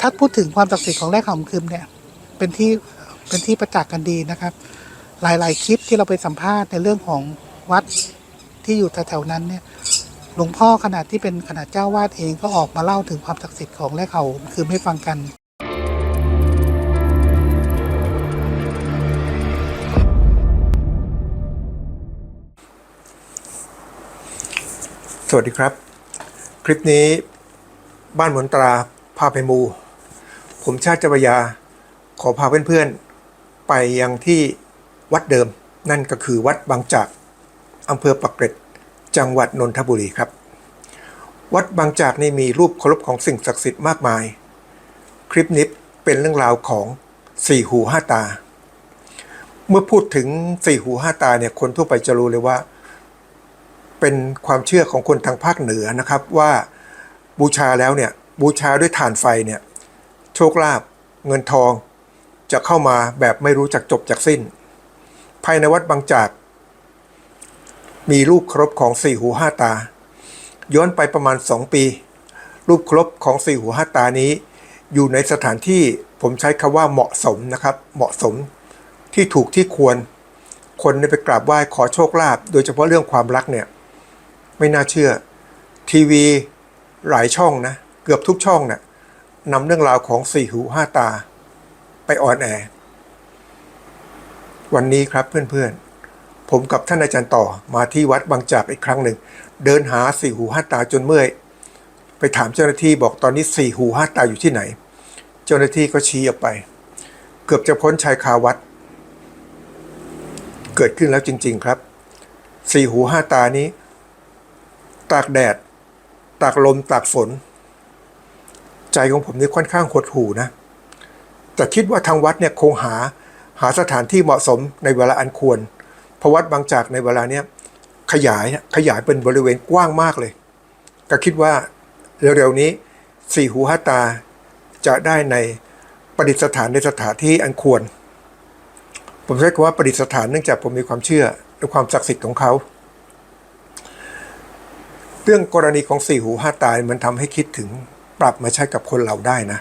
ถ้าพูดถึงความศักดิ์สิทธิ์ของแร่เขาคึมเนี่ย เป็นที่เป็นที่ประจักษ์กันดีนะครับ หลาย ๆ คลิปที่เราไปสัมภาษณ์ในเรื่องของวัดที่อยู่แถวๆนั้นเนี่ยหลวงพ่อขนาดที่เป็นขนาดเจ้าวาดเองก็ออกมาเล่าถึงความศักดิ์สิทธิ์ของแร่เขาคือไม่ฟังกัน สวัสดีครับ คลิปนี้บ้านหมนตราพาไปมู ผมชาติจาพรยา ขอพาเพื่อนๆ ไปยังที่วัดเดิม นั่นก็คือวัดบางจากอำเภอปักเกร็ด จังหวัดนนทบุรีครับ วัดบางจากนี่มีรูปเคารพของสิ่งศักดิ์สิทธิ์มากมาย คลิปนี้เป็นเรื่องราวของสี่หูห้าตา เมื่อพูดถึงสี่หูห้าตาเนี่ยคนทั่วไปจะรู้เลยว่า เป็นความเชื่อของคนทางภาคเหนือนะครับว่าบูชาแล้วเนี่ยบูชาด้วยถ่านไฟเนี่ย โชคลาภเงินทอง จะเข้ามาแบบไม่รู้จักจบจากสิ้น ภายในวัดบางจาก มีรูปครบของสี่หูห้าตา ย้อนไปประมาณ2ปี รูปครบของสี่หูห้าตานี้ อยู่ในสถานที่ผมใช้คำว่าเหมาะสมนะครับ เหมาะสมที่ถูกที่ควร คนได้ไปกราบไหว้ขอโชคลาภโดยเฉพาะเรื่องความรักเนี่ย ไม่น่าเชื่อ ทีวีหลายช่องนะ เกือบทุกช่องนะ่ะ นำเรื่องราวของสี่หูห้าตา ไปออนแอร์วันนี้ครับเพื่อนๆ ผมกับท่านอาจารย์ต่อมาที่วัดบางจากอีกครั้งหนึ่ง เดินหาสี่หูห้าตาจนเมื่อย ไปถามเจ้าหน้าที่บอกตอนนี้สี่หูห้าตาอยู่ที่ไหน เจ้าหน้าที่ก็ชี้ออกไป เกือบจะพ้นชายคาวัด เกิดขึ้นแล้วจริง ๆครับ สี่หูห้าตานี้ ตากแดด ตากลมตากฝน ใจของผมนี่ค่อนข้างหดหูนะ แต่คิดว่าทางวัดเนี่ยคงหาหาสถานที่เหมาะสมในเวลาอันควร เพราะวัดบางจากในเวลาเนี้ยขยายขยายเป็นบริเวณกว้างมากเลย ก็คิดว่าเร็วๆนี้สี่หูห้าตาจะได้ในประดิษฐานในสถานที่อันควร ผมใช้คำว่าประดิษฐานเนื่องจากผมมีความเชื่อในความศักดิ์สิทธิ์ของเขา เรื่องกรณีของสี่หูห้าตา มันทำให้คิดถึง ปรับมาใช้กับคนเราได้นะ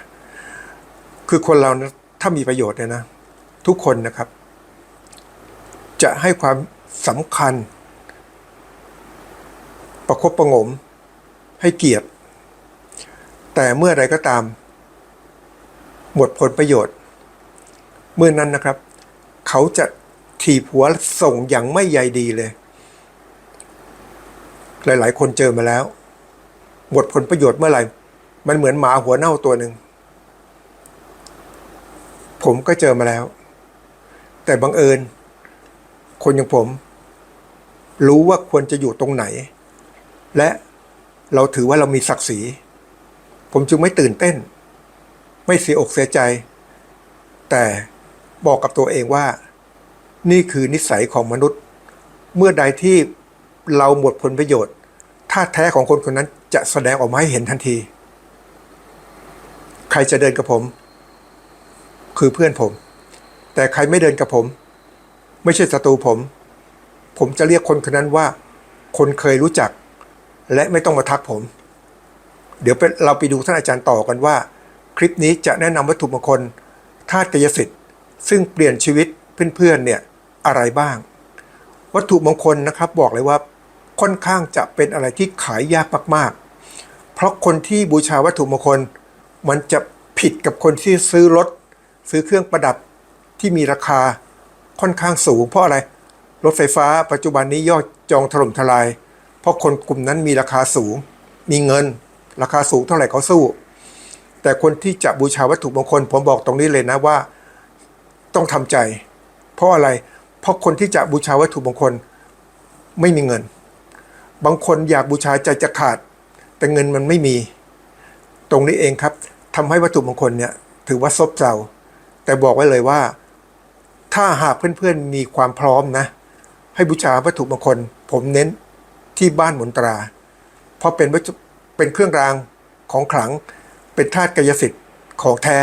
คือคนเรานะถ้ามีประโยชน์เนี่ยนะ ทุกคนนะครับ จะให้ความสำคัญ ประคบประงม ให้เกียรติ แต่เมื่อใดก็ตาม หมดผลประโยชน์ เมื่อนั้นนะครับ เขาจะถีบหัวส่งอย่างไม่ใยดีเลย หลาย ๆ คนเจอมาแล้ว หมดผลประโยชน์เมื่อไหร่ มันเหมือนหมาหัวเน่าตัวหนึ่ง ผมก็เจอมาแล้ว แต่บังเอิญ คนอย่างผม รู้ว่าควรจะอยู่ตรงไหน และเราถือว่าเรามีศักดิ์ศรี ผมจึงไม่ตื่นเต้น ไม่เสียอกเสียใจ แต่บอกกับตัวเองว่า นี่คือนิสัยของมนุษย์ เมื่อใดที่เราหมดผลประโยชน์ท่าแท้ของคนคนนั้นจะแสดงออกมาให้เห็นทันที รจะเดินกับผม คือเพื่อนผม แต่ใครไม่เดินกับผม ไม่ใช่ศัตรูผม ผมจะเรียกคนคนนั้นว่า คนเคยรู้จัก และไม่ต้องมาทักผม เดี๋ยวเป็นเราไปดูท่านอาจารย์ต่อกันว่า คลิปนี้จะแนะนำวัตถุมงคลธาตุกายสิทธิ์ ซึ่งเปลี่ยนชีวิตเพื่อนๆเนี่ยอะไรบ้าง วัตถุมงคลนะครับบอกเลยว่าค่อนข้างจะเป็นอะไรที่ขายยากมากๆ เพราะคนที่บูชาวัตถุมงคล มันจะผิดกับคนที่ซื้อรถ ซื้อเครื่องประดับที่มีราคาค่อนข้างสูง เพราะอะไร รถไฟฟ้าปัจจุบันนี้ยอดจองถล่มทลาย เพราะคนกลุ่มนั้นมีราคาสูง มีเงิน ราคาสูงเท่าไหร่เขาสู้ แต่คนที่จะบูชาวัตถุมงคล ผมบอกตรงนี้เลยนะว่าต้องทำใจ เพราะอะไร เพราะคนที่จะบูชาวัตถุมงคลไม่มีเงิน บางคนอยากบูชาใจจะขาด แต่เงินมันไม่มี ตรงนี้เองครับ ทำให้วัตถุมงคลเนี่ยถือว่าซบเซาแต่บอกไว้เลยว่า ถ้าหากเพื่อนๆมีความพร้อมนะ ให้บูชาวัตถุมงคล ผมเน้นที่บ้านหมุนตรา เพราะเป็นวัตถุเป็นเครื่องรางของขลังเป็นธาตุกายสิทธิ์ของแท้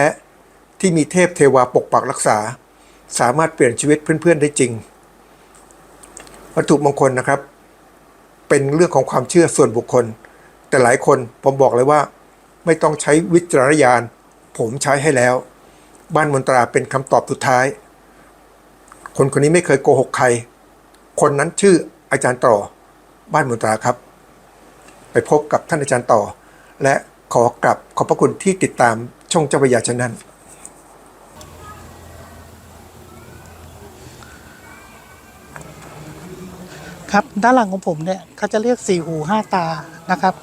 ที่มีเทพเทวาปกปักรักษา สามารถเปลี่ยนชีวิตเพื่อนๆได้จริง วัตถุมงคลนะครับ เป็นเรื่องของความเชื่อส่วนบุคคล แต่หลายคนผมบอกเลยว่า ไม่ต้องใช้วิจารณญาณ ผมใช้ให้แล้ว บ้านมนตราเป็นคำตอบสุดท้าย คนคนนี้ไม่เคยโกหกใคร คนนั้นชื่ออาจารย์ต่อ บ้านมนตราครับ ไปพบกับท่านอาจารย์ต่อ และขอกลับขอบพระคุณที่ติดตามช่องเจ้าพยาชนันครับด้านหลังของผมเนี่ยเขาจะเรียกสี่หูห้าตานะครับ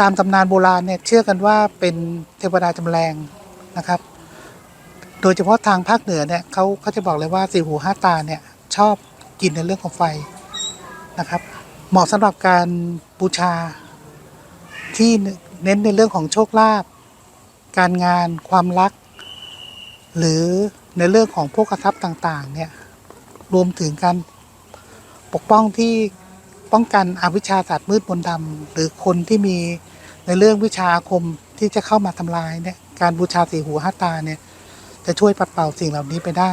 ตามตำนานโบราณเนี่ยเชื่อกันว่าเป็นเทวดาจำแรงนะครับ โดยเฉพาะทางภาคเหนือเนี่ยเขาเขาจะบอกเลยว่าสี่หูห้าตาเนี่ยชอบกินในเรื่องของไฟนะครับ เหมาะสำหรับการบูชาที่เน้นในเรื่องของโชคลาภการงานความรัก หรือในเรื่องของพวกกระทับต่างๆเนี่ยรวมถึงการปกป้องที่ ป้องกันอวิชชาศาสตร์มืดมนต์ดำหรือคนที่มีในเรื่องวิชาอาคมที่จะเข้ามาทำลายเนี่ยการบูชาสีหูห้าตาเนี่ยจะช่วยปัดเป่าสิ่งเหล่านี้ไปได้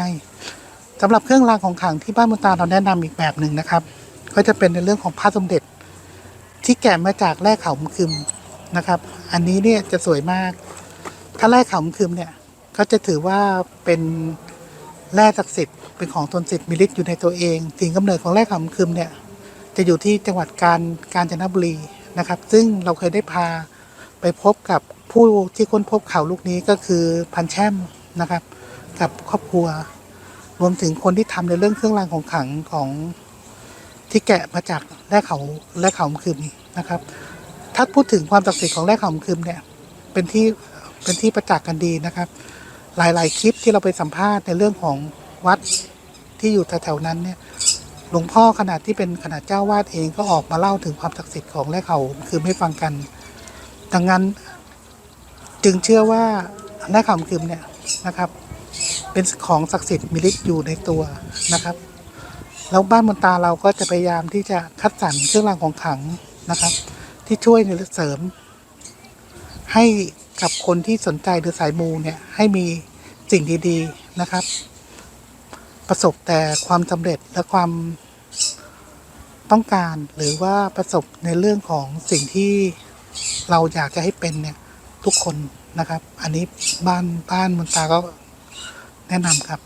สำหรับเครื่องรางของขลังที่บ้านมนตาเราแนะนำอีกแบบหนึ่งนะครับ ก็จะเป็นในเรื่องของผ้าสมเด็จ ที่แกะมาจากแร่เขามคึมนะครับ อันนี้เนี่ยจะสวยมาก ถ้าแร่เขามคึมเนี่ยก็จะถือว่าเป็นแร่ศักดิ์สิทธิ์เป็นของตนสิทธิ์มีฤทธิ์อยู่ในตัวเองถิ่นกำเนิดของแร่เขำคืมเนี่ย จะอยู่ที่จังหวัดกาญกาญจนบุรีนะครับ ซึ่งเราเคยได้พาไปพบกับผู้ที่ค้นพบเขาลูกนี้ก็คือพันแช่มนะครับ กับครอบครัว รวมถึงคนที่ทำในเรื่องเครื่องรางของขลังของที่แกะมาจากแร่เขาแร่เขาคืมนะครับ ถ้าพูดถึงความศักดิ์สิทธิ์ของแร่เขาคืมเนี่ยเป็นที่เป็นที่ประจักษ์กันดีนะครับ หลาย ๆ คลิปที่เราไปสัมภาษณ์ในเรื่องของวัดที่อยู่แถวๆนั้นเนี่ย หลวงพ่อขนาดที่เป็นขนาดเจ้าวาดเองก็ออกมาเล่าถึงความศักดิ์สิทธิ์ของแร่เขาคือไม่ฟังกัน ดังนั้นจึงเชื่อว่าแร่เขาคืมเนี่ยนะครับ เป็นของศักดิ์สิทธิ์มีฤทธิ์อยู่ในตัวนะครับแล้วบ้านมนตาเราก็จะพยายามที่จะคัดสรรเครื่องรางของขลังนะครับ ที่ช่วยในเสริม ให้กับคนที่สนใจหรือสายมูเนี่ยให้มีสิ่งดีๆนะครับ ประสบแต่ความสำเร็จและความต้องการหรือว่าประสบในเรื่องของสิ่งที่เราอยากจะให้เป็นเนี่ยทุกคนนะครับ อันนี้บ้านบ้านมุนตาก็แนะนำครับ